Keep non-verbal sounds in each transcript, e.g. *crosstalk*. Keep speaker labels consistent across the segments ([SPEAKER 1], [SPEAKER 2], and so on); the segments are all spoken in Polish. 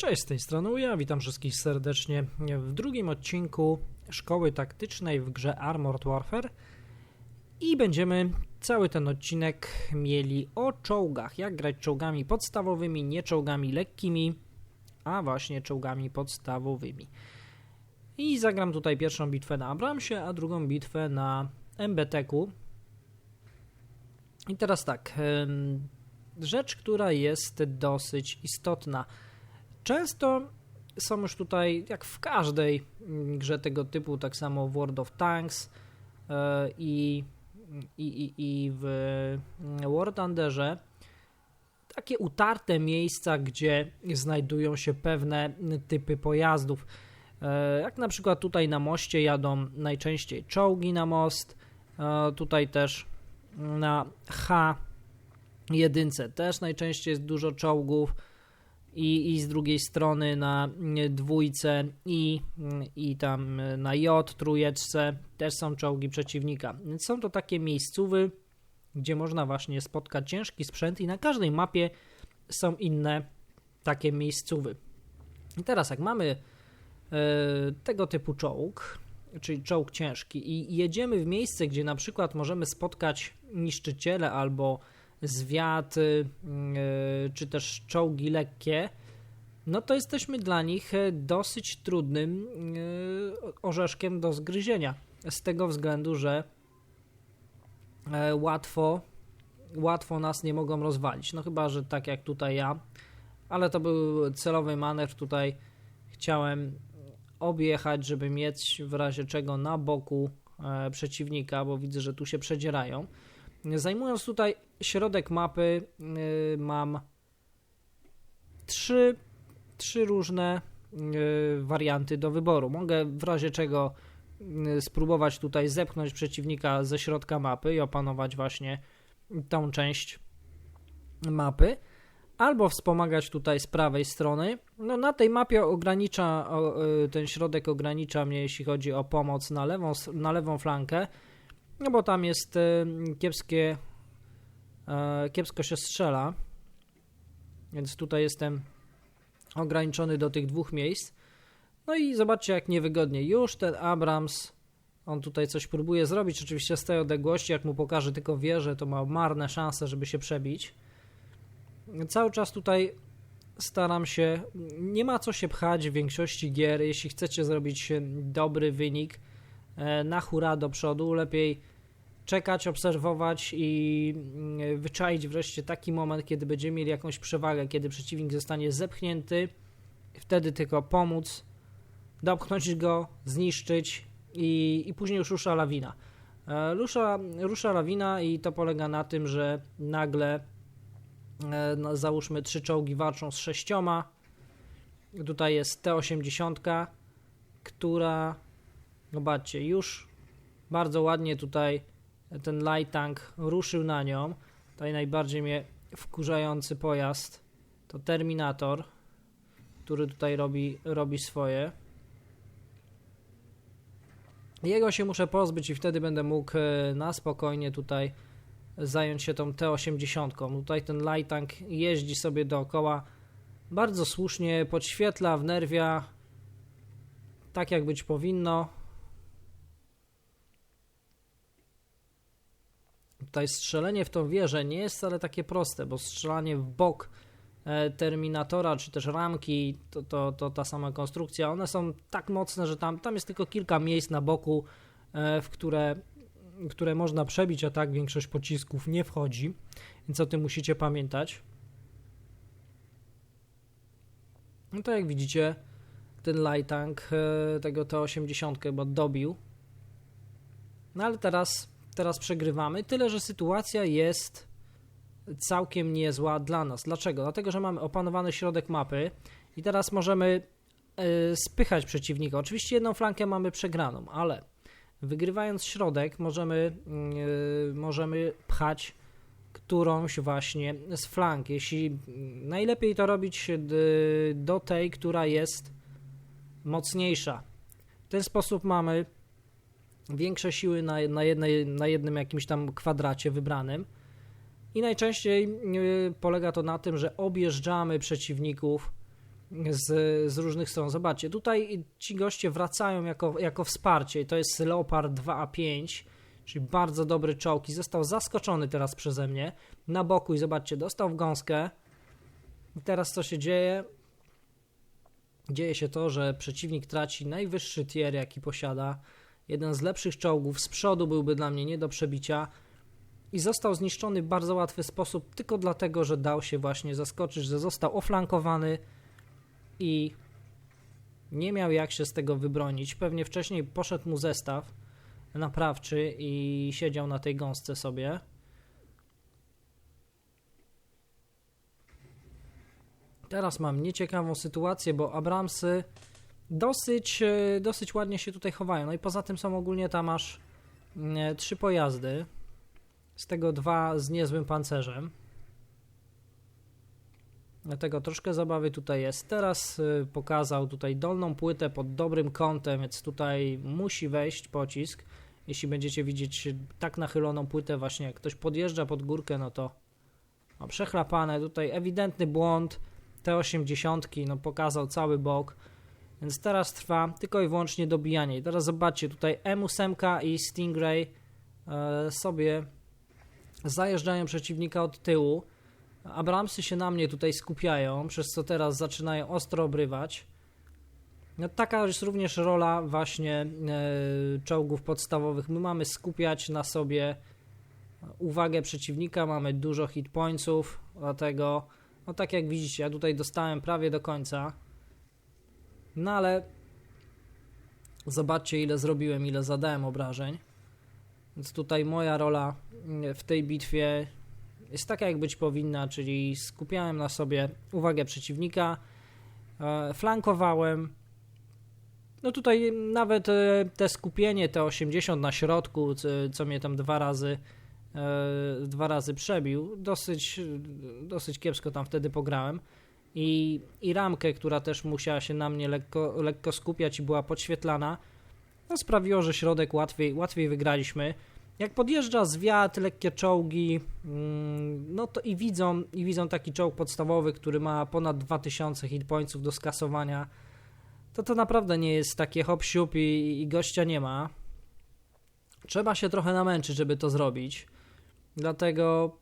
[SPEAKER 1] Cześć, z tej strony ja witam wszystkich serdecznie w drugim odcinku Szkoły Taktycznej w grze Armored Warfare i będziemy cały ten odcinek mieli o czołgach, jak grać czołgami podstawowymi, nie czołgami lekkimi, a właśnie czołgami podstawowymi. I zagram tutaj pierwszą bitwę na Abramsie, a drugą bitwę na MBTK. I teraz tak, rzecz, która jest dosyć istotna – Często są już tutaj, jak w każdej grze tego typu, tak samo w World of Tanks e, i, i, i w War Thunderze, takie utarte miejsca, gdzie znajdują się pewne typy pojazdów. E, jak na przykład tutaj na moście jadą najczęściej czołgi na most, e, tutaj też na H1 też najczęściej jest dużo czołgów i, i z drugiej strony na dwójce i, i tam na J, trójeczce też są czołgi przeciwnika. Więc są to takie miejscowy, gdzie można właśnie spotkać ciężki sprzęt i na każdej mapie są inne takie miejscowy. I teraz jak mamy y, tego typu czołg, czyli czołg ciężki i jedziemy w miejsce, gdzie na przykład możemy spotkać niszczyciele albo zwiat, y, czy też czołgi lekkie, no to jesteśmy dla nich e, dosyć trudnym e, orzeszkiem do zgryzienia. Z tego względu, że e, łatwo, łatwo nas nie mogą rozwalić. No chyba, że tak jak tutaj ja, ale to był celowy manewr. Tutaj chciałem objechać, żeby mieć w razie czego na boku przeciwnika, bo widzę, że tu się przedzierają. Zajmując tutaj środek mapy, yy, mam trzy, trzy różne yy, warianty do wyboru. Mogę w razie czego yy, spróbować tutaj zepchnąć przeciwnika ze środka mapy i opanować właśnie tą część mapy, albo wspomagać tutaj z prawej strony. No, na tej mapie ogranicza, ten środek ogranicza mnie, jeśli chodzi o pomoc na lewą, na lewą flankę, no bo tam jest kiepskie kiepsko się strzela, więc tutaj jestem ograniczony do tych dwóch miejsc. No i zobaczcie jak niewygodnie. Już ten Abrams, on tutaj coś próbuje zrobić, oczywiście z tej odległości, jak mu pokaże tylko wieżę, to ma marne szanse, żeby się przebić. Cały czas tutaj staram się, nie ma co się pchać w większości gier, jeśli chcecie zrobić dobry wynik e, na hura do przodu, lepiej czekać, obserwować i mm, wyczaić wreszcie taki moment, kiedy będziemy mieli jakąś przewagę, kiedy przeciwnik zostanie zepchnięty, wtedy tylko pomóc, dopchnąć go, zniszczyć i, i później już rusza lawina. E, rusza, rusza lawina i to polega na tym, że nagle e, no, załóżmy trzy czołgi walczą z sześcioma. Tutaj jest T-80, która zobaczcie, już bardzo ładnie tutaj ten light tank ruszył na nią. Tutaj najbardziej mnie wkurzający pojazd to Terminator, który tutaj robi, robi swoje. Jego się muszę pozbyć i wtedy będę mógł e, na spokojnie tutaj zająć się tą T-80. Tutaj ten light tank jeździ sobie dookoła bardzo słusznie, podświetla, wnerwia tak jak być powinno. Tutaj strzelenie w tą wieżę nie jest wcale takie proste, bo strzelanie w bok e, Terminatora, czy też ramki, to, to, to ta sama konstrukcja, one są tak mocne, że tam, tam jest tylko kilka miejsc na boku, e, w które, które można przebić, a tak większość pocisków nie wchodzi, więc o tym musicie pamiętać. No to jak widzicie, ten light tank e, tego T-80 chyba dobił. No ale teraz teraz przegrywamy, tyle że sytuacja jest całkiem niezła dla nas. Dlaczego? Dlatego, że mamy opanowany środek mapy i teraz możemy e, spychać przeciwnika. Oczywiście jedną flankę mamy przegraną, ale wygrywając środek możemy, yy, możemy pchać którąś właśnie z flank. Jeśli najlepiej to robić do tej, która jest mocniejsza. W ten sposób mamy większe siły na, na, jednej, na jednym jakimś tam kwadracie wybranym. I najczęściej y, polega to na tym, że objeżdżamy przeciwników z, z różnych stron. Zobaczcie, tutaj ci goście wracają jako, jako wsparcie. To jest Leopard 2A5, czyli bardzo dobry czołg i został zaskoczony teraz przeze mnie na boku i zobaczcie, dostał w gąskę. I teraz co się dzieje? Dzieje się to, że przeciwnik traci najwyższy tier, jaki posiada. Jeden z lepszych czołgów z przodu byłby dla mnie nie do przebicia i został zniszczony w bardzo łatwy sposób, tylko dlatego, że dał się właśnie zaskoczyć, że został oflankowany i nie miał jak się z tego wybronić. Pewnie wcześniej poszedł mu zestaw naprawczy i siedział na tej gąsce sobie. Teraz mam nieciekawą sytuację, bo Abramsy dosyć, e, dosyć ładnie się tutaj chowają. No i poza tym są ogólnie tam aż mm, e, trzy pojazdy, z tego dwa z niezłym pancerzem. Dlatego troszkę zabawy tutaj jest. Teraz y, pokazał tutaj dolną płytę pod dobrym kątem, więc tutaj musi wejść pocisk. Jeśli będziecie widzieć tak nachyloną płytę właśnie, jak ktoś podjeżdża pod górkę, no to no, przechlapane. Tutaj ewidentny błąd. Te 80 no pokazał cały bok. Więc teraz trwa tylko i wyłącznie dobijanie. I teraz zobaczcie, tutaj M8 i Stingray e, sobie zajeżdżają przeciwnika od tyłu. Abramsy się na mnie tutaj skupiają, przez co teraz zaczynają ostro obrywać. No, taka jest również rola właśnie e, czołgów podstawowych. My mamy skupiać na sobie uwagę przeciwnika, mamy dużo hit pointsów, dlatego, no tak jak widzicie, ja tutaj dostałem prawie do końca. No ale zobaczcie ile zrobiłem, ile zadałem obrażeń. Więc tutaj moja rola w tej bitwie jest taka, jak być powinna, czyli skupiałem na sobie uwagę przeciwnika, e, flankowałem. No tutaj nawet e, te skupienie, te 80 na środku, co mnie tam dwa razy e, dwa razy przebił, dosyć, dosyć kiepsko tam wtedy pograłem. I, I ramkę, która też musiała się na mnie lekko, lekko skupiać i była podświetlana, no sprawiło, że środek łatwiej, łatwiej wygraliśmy. Jak podjeżdża zwiat, lekkie czołgi, mm, no to i widzą, i widzą taki czołg podstawowy, który ma ponad 2000 hitpointsów do skasowania, to to naprawdę nie jest takie hop i, i gościa nie ma. Trzeba się trochę namęczyć, żeby to zrobić. Dlatego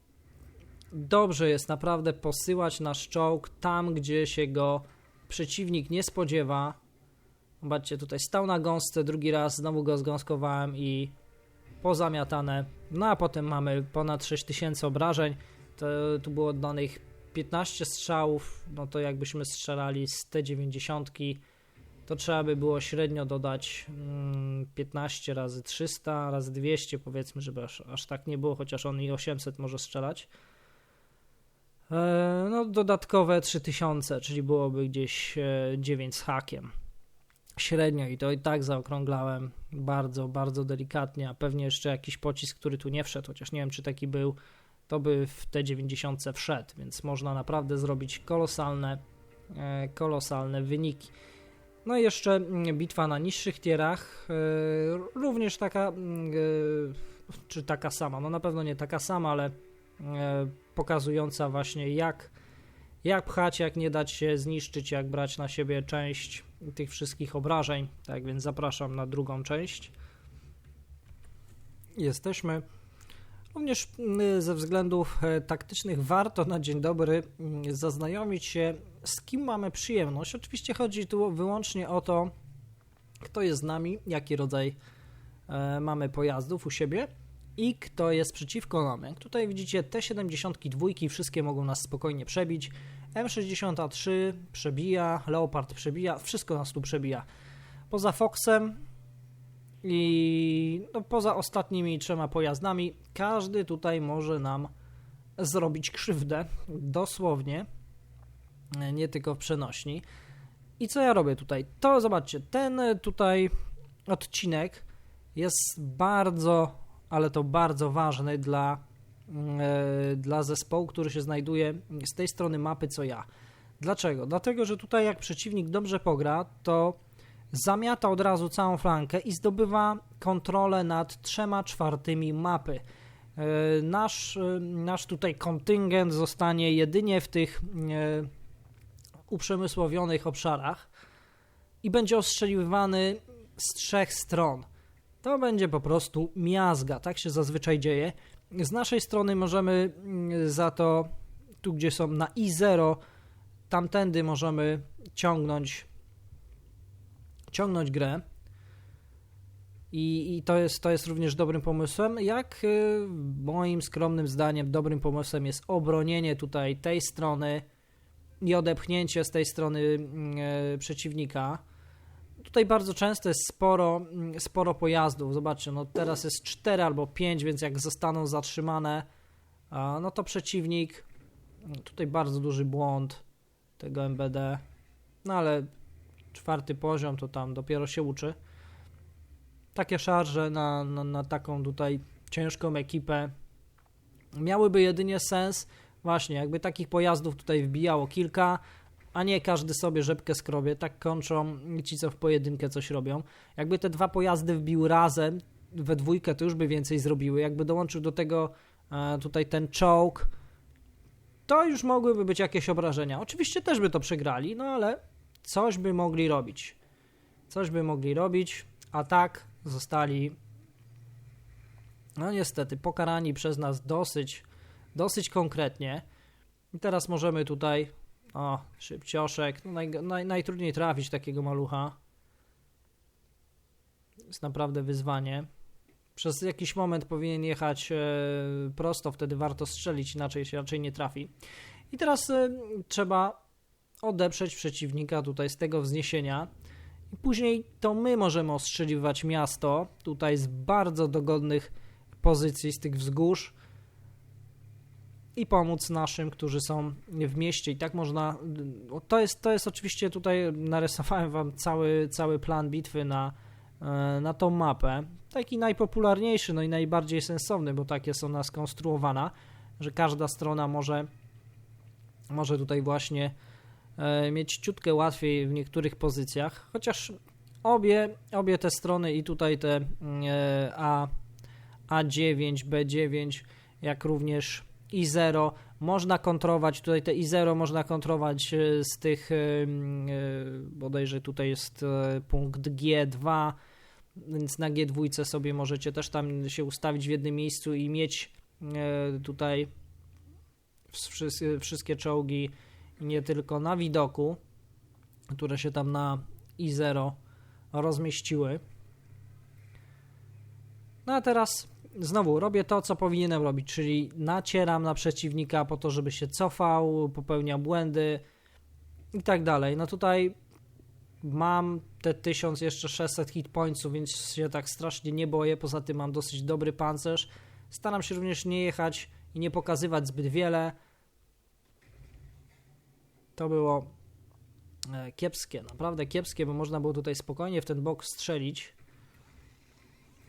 [SPEAKER 1] dobrze jest naprawdę posyłać nasz czołg tam, gdzie się go przeciwnik nie spodziewa. Zobaczcie, tutaj stał na gąsce, drugi raz znowu go zgąskowałem i pozamiatane. No a potem mamy ponad 6000 obrażeń. To, tu było oddanych 15 strzałów, no to jakbyśmy strzelali z T90, to trzeba by było średnio dodać 15 mm, razy 300 razy 200 powiedzmy, żeby aż, aż tak nie było, chociaż on i 800 może strzelać. E, no dodatkowe 3000, czyli byłoby gdzieś 9 e, z hakiem średnio i to i tak zaokrąglałem bardzo, bardzo delikatnie, a pewnie jeszcze jakiś pocisk, który tu nie wszedł, chociaż nie wiem, czy taki był, to by w te 90 wszedł, więc można naprawdę zrobić kolosalne, e, kolosalne wyniki. No i jeszcze mm, bitwa na niższych tierach, również taka, mm, czy taka sama, no na pewno nie taka sama, ale pokazująca właśnie jak, jak pchać, jak nie dać się zniszczyć, jak brać na siebie część tych wszystkich obrażeń. Tak więc zapraszam na drugą część. Jesteśmy. Również mm, ze względów e, taktycznych warto na dzień dobry mm, zaznajomić się, z kim mamy przyjemność. Oczywiście chodzi tu wyłącznie o to, kto jest z nami, jaki rodzaj e, mamy pojazdów u siebie i kto jest przeciwko nam. Jak tutaj widzicie, te 72 wszystkie mogą nas spokojnie przebić. M63 przebija, Leopard przebija, wszystko nas tu przebija. Poza Foxem i no, poza ostatnimi trzema pojazdami, każdy tutaj może nam zrobić krzywdę, dosłownie, nie tylko w przenośni. I co ja robię tutaj? To zobaczcie, ten tutaj odcinek jest bardzo, ale to bardzo ważny dla E, dla zespołu, który się znajduje z tej strony mapy co ja. Dlaczego? Dlatego, że tutaj jak przeciwnik dobrze pogra, to zamiata od razu całą flankę i zdobywa kontrolę nad trzema czwartymi mapy. E, nasz, e, nasz tutaj kontyngent zostanie jedynie w tych uprzemysłowionych obszarach i będzie ostrzeliwany z trzech stron. To będzie po prostu miazga, tak się zazwyczaj dzieje. Z naszej strony możemy mm, za to, tu gdzie są na I0, tamtędy możemy ciągnąć, ciągnąć grę. I, I, to, jest, to jest również dobrym pomysłem. Jak y, moim skromnym zdaniem dobrym pomysłem jest obronienie tutaj tej strony i odepchnięcie z tej strony y, przeciwnika. Tutaj bardzo często jest sporo, mm, sporo pojazdów. Zobaczcie, no teraz jest 4 albo 5, więc jak zostaną zatrzymane, no to przeciwnik, tutaj bardzo duży błąd tego MBD, no ale czwarty poziom to tam dopiero się uczy. Takie szarże na, na, na taką tutaj ciężką ekipę miałyby jedynie sens, właśnie jakby takich pojazdów tutaj wbijało kilka, a nie każdy sobie rzepkę skrobie. Tak kończą ci, co w pojedynkę coś robią. Jakby te dwa pojazdy wbił razem, we dwójkę, to już by więcej zrobiły. Jakby dołączył do tego e, tutaj ten czołg, to już mogłyby być jakieś obrażenia. Oczywiście też by to przegrali, no ale coś by mogli robić. Coś by mogli robić, a tak zostali no niestety pokarani przez nas dosyć, dosyć konkretnie. I teraz możemy tutaj o, szybcioszek. No naj, naj, najtrudniej trafić takiego malucha. Jest naprawdę wyzwanie. Przez jakiś moment powinien jechać e, prosto, wtedy warto strzelić, inaczej się raczej nie trafi. I teraz e, trzeba odeprzeć przeciwnika tutaj z tego wzniesienia. I później to my możemy ostrzeliwać miasto tutaj z bardzo dogodnych pozycji, z tych wzgórz i pomóc naszym, którzy są w mieście. I tak można. To jest, to jest oczywiście tutaj narysowałem Wam cały, cały plan bitwy na, e, na tą mapę. Taki najpopularniejszy, no i najbardziej sensowny, bo tak jest ona skonstruowana, że każda strona może, może tutaj właśnie e, mieć ciutkę łatwiej w niektórych pozycjach, chociaż obie, obie te strony i tutaj te e, A, A9, B9, jak również i0 można kontrować, tutaj te i0 można kontrować e, z tych, e, e, bodajże tutaj jest punkt G2, więc na G2 sobie możecie też tam się ustawić w jednym miejscu i mieć tutaj wszystkie czołgi nie tylko na widoku, które się tam na i0 rozmieściły. No a teraz znowu robię to, co powinienem robić, czyli nacieram na przeciwnika po to, żeby się cofał, popełniał błędy i tak dalej. No tutaj mam te 1000 jeszcze 600 hit pointsów, więc się tak strasznie nie boję. Poza tym mam dosyć dobry pancerz. Staram się również nie jechać i nie pokazywać zbyt wiele. To było e, kiepskie, naprawdę kiepskie, bo można było tutaj spokojnie w ten bok strzelić.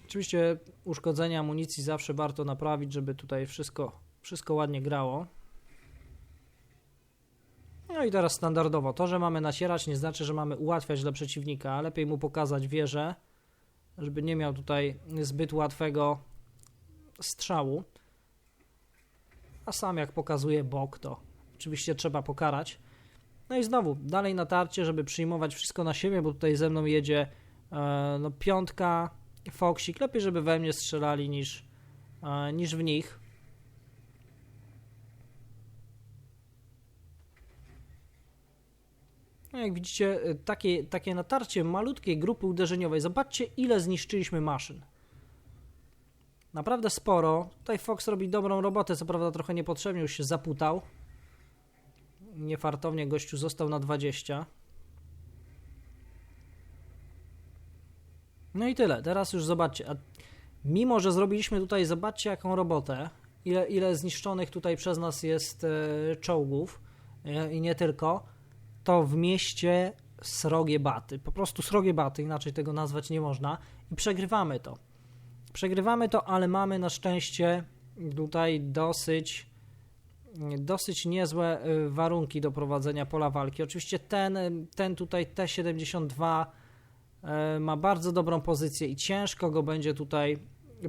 [SPEAKER 1] Oczywiście uszkodzenia amunicji zawsze warto naprawić, żeby tutaj wszystko, wszystko ładnie grało. No i teraz standardowo. To, że mamy nacierać nie znaczy, że mamy ułatwiać dla przeciwnika. Lepiej mu pokazać wieżę, żeby nie miał tutaj zbyt łatwego strzału. A sam jak pokazuje bok, to oczywiście trzeba pokarać. No i znowu, dalej natarcie, żeby przyjmować wszystko na siebie, bo tutaj ze mną jedzie e, no, piątka, Foxik. Lepiej, żeby we mnie strzelali niż, niż w nich. No jak widzicie, y, takie, takie natarcie malutkiej grupy uderzeniowej. Zobaczcie, ile zniszczyliśmy maszyn. Naprawdę sporo. Tutaj Fox robi dobrą robotę, co prawda trochę niepotrzebnie, już się zaputał. Niefartownie gościu został na 20. No i tyle. Teraz już zobaczcie. A mimo, że zrobiliśmy tutaj, zobaczcie jaką robotę, ile, ile zniszczonych tutaj przez nas jest e, czołgów e, i nie tylko, to w mieście srogie baty. Po prostu srogie baty, inaczej tego nazwać nie można. I przegrywamy to. Przegrywamy to, ale mamy na szczęście tutaj dosyć dosyć niezłe e, warunki do prowadzenia pola walki. Oczywiście ten, ten tutaj T-72 E, ma bardzo dobrą pozycję i ciężko go będzie tutaj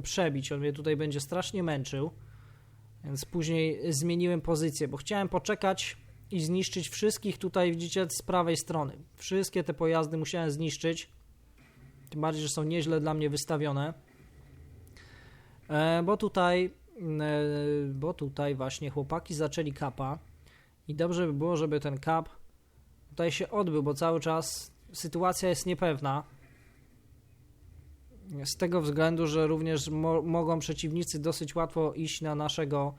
[SPEAKER 1] przebić. On mnie tutaj będzie strasznie męczył. Więc później zmieniłem pozycję, bo chciałem poczekać i zniszczyć wszystkich tutaj, widzicie, z prawej strony. Wszystkie te pojazdy musiałem zniszczyć. Tym bardziej, że są nieźle dla mnie wystawione. E, bo tutaj, e, bo tutaj właśnie chłopaki zaczęli kapa i dobrze by było, żeby ten kap tutaj się odbył, bo cały czas sytuacja jest niepewna. Z tego względu, że również mo mogą przeciwnicy dosyć łatwo iść na naszego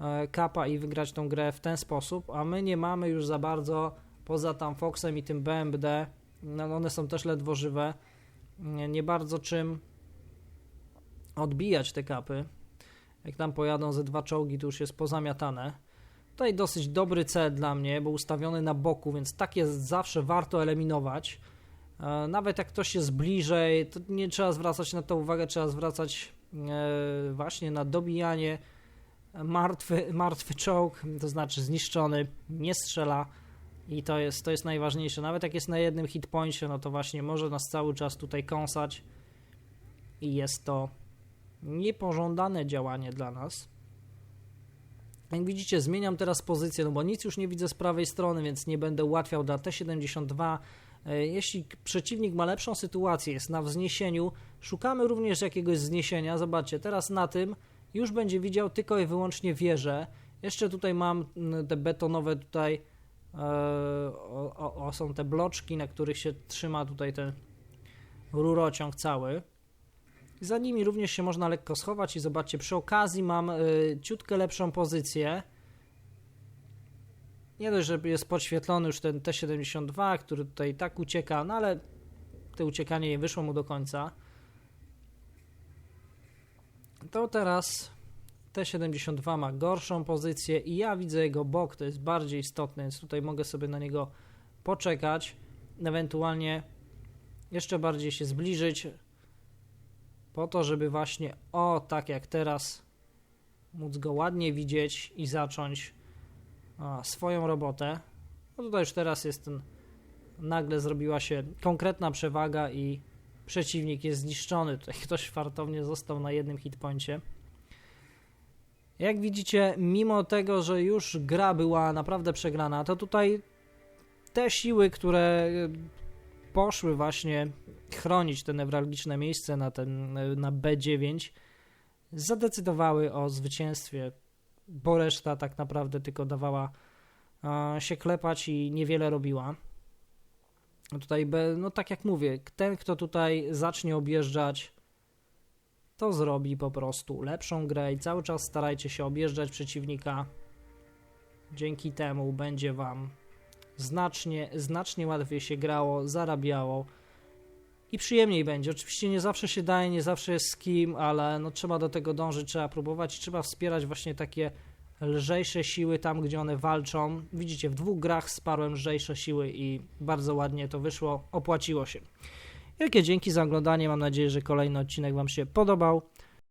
[SPEAKER 1] e, kapa i wygrać tą grę w ten sposób, a my nie mamy już za bardzo, poza tam Foxem i tym BMD, no one są też ledwo żywe, nie, nie bardzo czym odbijać te kapy. Jak tam pojadą ze dwa czołgi, to już jest pozamiatane. Tutaj dosyć dobry cel dla mnie, bo ustawiony na boku, więc takie zawsze warto eliminować. E, nawet jak ktoś jest bliżej, to nie trzeba zwracać na to uwagę, trzeba zwracać e, właśnie na dobijanie. Martwy, martwy czołg, to znaczy zniszczony, nie strzela i to jest, to jest najważniejsze. Nawet jak jest na jednym hitpoincie, no to właśnie może nas cały czas tutaj kąsać i jest to niepożądane działanie dla nas. Jak widzicie, zmieniam teraz pozycję, no bo nic już nie widzę z prawej strony, więc nie będę ułatwiał dla T-72. E, jeśli przeciwnik ma lepszą sytuację, jest na wzniesieniu, szukamy również jakiegoś zniesienia. Zobaczcie, teraz na tym już będzie widział tylko i wyłącznie wieżę. Jeszcze tutaj mam te betonowe tutaj, e, o, o, są te bloczki, na których się trzyma tutaj ten rurociąg cały. Za nimi również się można lekko schować i zobaczcie, przy okazji mam y, ciutkę lepszą pozycję. Nie dość, że jest podświetlony już ten T-72, który tutaj tak ucieka, no ale to uciekanie nie wyszło mu do końca. To teraz T-72 ma gorszą pozycję i ja widzę jego bok, to jest bardziej istotne, więc tutaj mogę sobie na niego poczekać, ewentualnie jeszcze bardziej się zbliżyć, po to, żeby właśnie o tak jak teraz móc go ładnie widzieć i zacząć a, swoją robotę. No tutaj już teraz jest ten nagle zrobiła się konkretna przewaga i przeciwnik jest zniszczony. *laughs* Tutaj ktoś fartownie został na jednym hitpoincie. Jak widzicie, mimo tego, że już gra była naprawdę przegrana, to tutaj te siły, które poszły właśnie chronić te newralgiczne miejsce na, ten, na B9, zadecydowały o zwycięstwie, bo reszta tak naprawdę tylko dawała się klepać i niewiele robiła. Tutaj, no tak jak mówię, ten, kto tutaj zacznie objeżdżać, to zrobi po prostu lepszą grę i cały czas starajcie się objeżdżać przeciwnika. Dzięki temu będzie Wam znacznie, znacznie łatwiej się grało, zarabiało i przyjemniej będzie. Oczywiście nie zawsze się daje, nie zawsze jest z kim, ale no trzeba do tego dążyć, trzeba próbować, trzeba wspierać właśnie takie lżejsze siły tam, gdzie one walczą. Widzicie, w dwóch grach sparłem lżejsze siły i bardzo ładnie to wyszło, opłaciło się. Wielkie dzięki za oglądanie, mam nadzieję, że kolejny odcinek Wam się podobał.